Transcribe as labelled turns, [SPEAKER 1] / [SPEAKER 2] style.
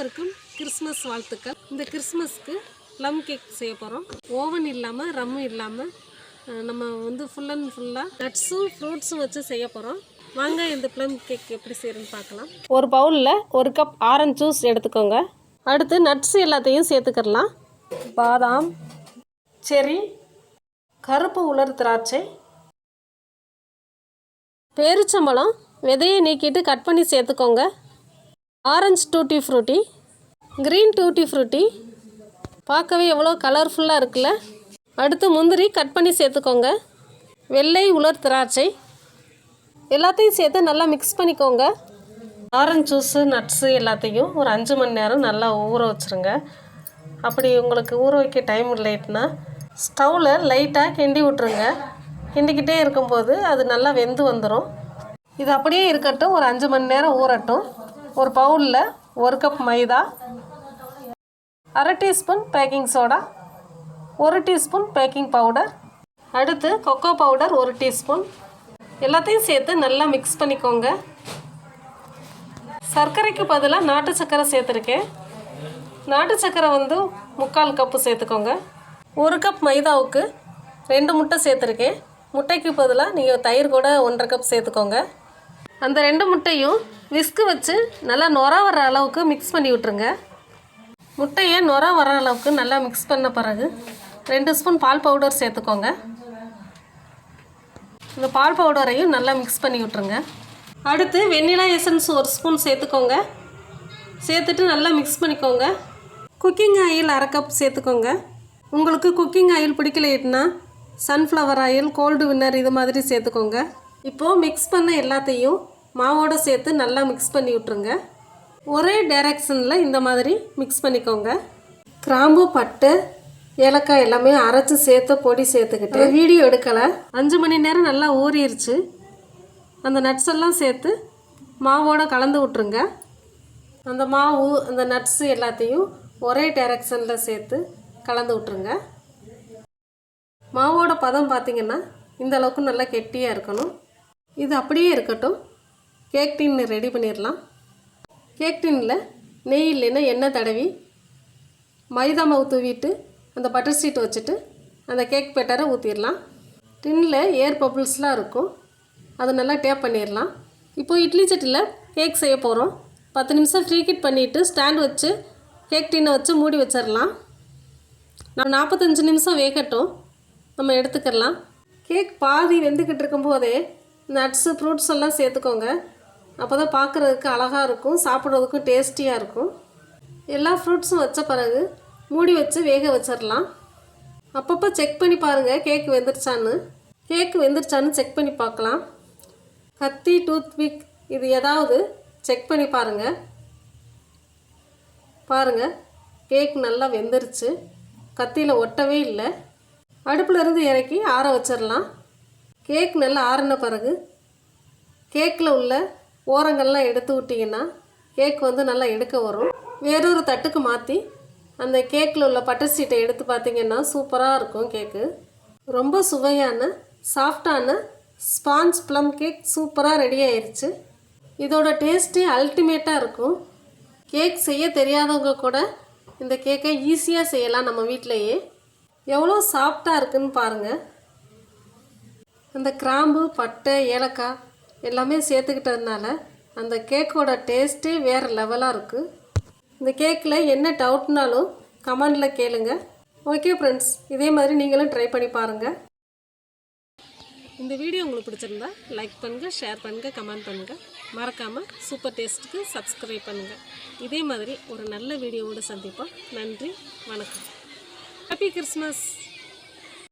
[SPEAKER 1] அனைவருக்கும் கிறிஸ்மஸ் வாழ்த்துக்கள். இந்த கிறிஸ்மஸ்க்கு ப்ளம் கேக் செய்ய போகிறோம் ஓவன் இல்லாமல் ரம்மும் இல்லாமல் நம்ம வந்து ஃபுல் அண்ட் ஃபுல்லாக நட்ஸும் ஃப்ரூட்ஸும் வச்சு செய்ய போகிறோம் வாங்க இந்த ப்ளம் கேக் எப்படி செய்யறதுன்னு பார்க்கலாம். ஒரு பவுலில் ஒரு கப் ஆரஞ்சு ஜூஸ் எடுத்துக்கோங்க. அடுத்து நட்ஸ் எல்லாத்தையும் சேர்த்துக்கிடலாம் பாதாம் செரி கருப்பு உலர் திராட்சை பேரிச்சம்பழம் விதையை நீக்கிட்டு கட் பண்ணி சேர்த்துக்கோங்க. Orange tutti frutti green tutti frutti. பார்க்கவே எவ்வளோ கலர்ஃபுல்லாக இருக்குல்ல? அடுத்து முந்திரி கட் பண்ணி சேர்த்துக்கோங்க. வெள்ளை உலர் திராட்சை. எல்லாத்தையும் சேர்த்து நல்லா மிக்ஸ் பண்ணிக்கோங்க. ஆரஞ்சு ஜூஸு நட்ஸு எல்லாத்தையும் ஒரு அஞ்சு மணி நேரம் நல்லா ஊற வச்சுருங்க. அப்படி உங்களுக்கு ஊற வைக்க டைம் இல்லைட்டுனா ஸ்டவ்வில் லைட்டாக கிண்டி விட்ருங்க கிண்டிக்கிட்டே இருக்கும்போது அது நல்லா வெந்து வந்துடும் இது அப்படியே இருக்கட்டும் ஒரு அஞ்சு மணி நேரம் ஊறட்டும். ஒரு பவுலில் ஒரு கப் மைதா அரை டீஸ்பூன் பேக்கிங் சோடா ஒரு டீஸ்பூன் பேக்கிங் பவுடர் அடுத்து கொக்கோ பவுடர் ஒரு டீஸ்பூன். எல்லாத்தையும் சேர்த்து நல்லா மிக்ஸ் பண்ணிக்கோங்க. சர்க்கரைக்கு பதிலாக நாட்டு சர்க்கரை சேர்த்துருக்கேன். நாட்டு சர்க்கரை வந்து முக்கால் கப்பு சேர்த்துக்கோங்க. ஒரு கப் மைதாவுக்கு ரெண்டு முட்டை சேர்த்துருக்கேன். முட்டைக்கு பதிலாக நீங்கள் தயிர் கூட ஒன்றரை கப் சேர்த்துக்கோங்க. அந்த ரெண்டு முட்டையும் விஸ்கு வச்சு நல்லா நொற வர அளவுக்கு மிக்ஸ் பண்ணி விட்ருங்க முட்டையை நொற வர அளவுக்கு நல்லா மிக்ஸ் பண்ண பிறகு ரெண்டு ஸ்பூன் பால் பவுடர் சேர்த்துக்கோங்க. இந்த பால் பவுடரையும் நல்லா மிக்ஸ் பண்ணி விட்ருங்க அடுத்து வெண்ணிலா எசன்ஸ் ஒரு ஸ்பூன் சேர்த்துக்கோங்க. சேர்த்துட்டு நல்லா மிக்ஸ் பண்ணிக்கோங்க. குக்கிங் ஆயில் அரை கப் சேர்த்துக்கோங்க. உங்களுக்கு குக்கிங் ஆயில் பிடிக்கலைன்னா சன்ஃப்ளவர் ஆயில் கோல்டு வின்னர் இது மாதிரி சேர்த்துக்கோங்க. இப்போது மிக்ஸ் பண்ண எல்லாத்தையும் மாவோடு சேர்த்து நல்லா மிக்ஸ் பண்ணி விட்ருங்க ஒரே டைரக்ஷனில் இந்த மாதிரி மிக்ஸ் பண்ணிக்கோங்க. கிராம்பு பட்டு ஏலக்காய் எல்லாமே அரைச்சி சேர்த்து பொடி சேர்த்துக்கிட்டு வீடியோ எடுக்கலை. அஞ்சு மணி நேரம் நல்லா ஊறிடுச்சு அந்த நட்ஸ் எல்லாம் சேர்த்து மாவோட கலந்து விட்ருங்க அந்த மாவு அந்த நட்ஸு எல்லாத்தையும் ஒரே டைரக்ஷனில் சேர்த்து கலந்து விட்ருங்க மாவோட பதம் பார்த்திங்கன்னா இந்த அளவுக்கு நல்லா கெட்டியாக இருக்கணும். இது அப்படியே இருக்கட்டும். கேக் டின் ரெடி பண்ணிடலாம் கேக் டின்னில் நெய் இல்லைன்னா எண்ணெய் தடவி மைதா மாவு தூவிட்டு அந்த பட்டர் ஷீட் வச்சுட்டு அந்த கேக் பெட்டரை ஊற்றிடலாம் டின்னில் ஏர் பபிள்ஸ்லாம் இருக்கும். அதை நல்லா டேப் பண்ணிடலாம் இப்போது இட்லி சட்டியில் கேக் செய்ய போகிறோம் பத்து நிமிஷம் ஃப்ரீ ஹீட் பண்ணிவிட்டு ஸ்டாண்ட் வச்சு கேக் டின்னை வச்சு மூடி வச்சிடலாம் நான் நாற்பத்தஞ்சு நிமிஷம் வேகட்டும். நம்ம எடுத்துக்கலாம் கேக் பாதி வெந்துக்கிட்டு இருக்கும்போதே நட்ஸு ஃப்ரூட்ஸ் எல்லாம் சேர்த்துக்கோங்க. அப்போ தான் பார்க்குறதுக்கு அழகாக இருக்கும் சாப்பிட்றதுக்கும் டேஸ்டியாக இருக்கும். எல்லா ஃப்ரூட்ஸும் வச்ச பிறகு மூடி வச்சு வேக வச்சிடலாம் அப்பப்போ செக் பண்ணி பாருங்கள் கேக் வெந்துருச்சான்னு. கேக் வெந்துருச்சான்னு செக் பண்ணி பார்க்கலாம். கத்தி டூத்பிக் இது ஏதாவது செக் பண்ணி பாருங்கள் பாருங்கள் கேக் நல்லா வெந்துருச்சு. கத்தியில் ஒட்டவே இல்லை. அடுப்பில் இருந்து இறக்கி ஆற வச்சிடலாம் கேக் நல்லா ஆறின பிறகு கேக்கில் உள்ள ஓரங்கள்லாம் எடுத்து விட்டிங்கன்னா கேக் வந்து நல்லா எடுக்க வரும். வேறொரு தட்டுக்கு மாற்றி அந்த கேக்கில் உள்ள பட்டர் சீட்டை எடுத்து பார்த்திங்கன்னா சூப்பராக இருக்கும் கேக்கு. ரொம்ப சுவையான சாஃப்டான ஸ்பாஞ்ச் ப்ளம் கேக் சூப்பராக ரெடி ஆயிடுச்சு இதோட டேஸ்ட்டு அல்டிமேட்டாக இருக்கும். கேக் செய்ய தெரியாதவங்க கூட இந்த கேக்கை ஈஸியாக செய்யலாம் நம்ம வீட்டிலையே எவ்வளோ சாஃப்டாக இருக்குன்னு பாருங்கள் அந்த கிராம்பு பட்டை ஏலக்காய் எல்லாமே சேர்த்துக்கிட்டதுனால அந்த கேக்கோட டேஸ்ட்டே வேறு லெவலாக இருக்குது இந்த கேக்கில் என்ன டவுட்னாலும் கமெண்டில் கேளுங்க. ஓகே ஃப்ரெண்ட்ஸ் இதே மாதிரி நீங்களும் ட்ரை பண்ணி பாருங்கள் இந்த வீடியோ உங்களுக்கு பிடிச்சிருந்தா லைக் பண்ணுங்கள் ஷேர் பண்ணுங்கள் கமெண்ட் பண்ணுங்கள் மறக்காமல் சூப்பர் டேஸ்ட்டுக்கு சப்ஸ்கிரைப் பண்ணுங்கள் இதே மாதிரி ஒரு நல்ல வீடியோவோடு சந்திப்போம். நன்றி வணக்கம். Happy Christmas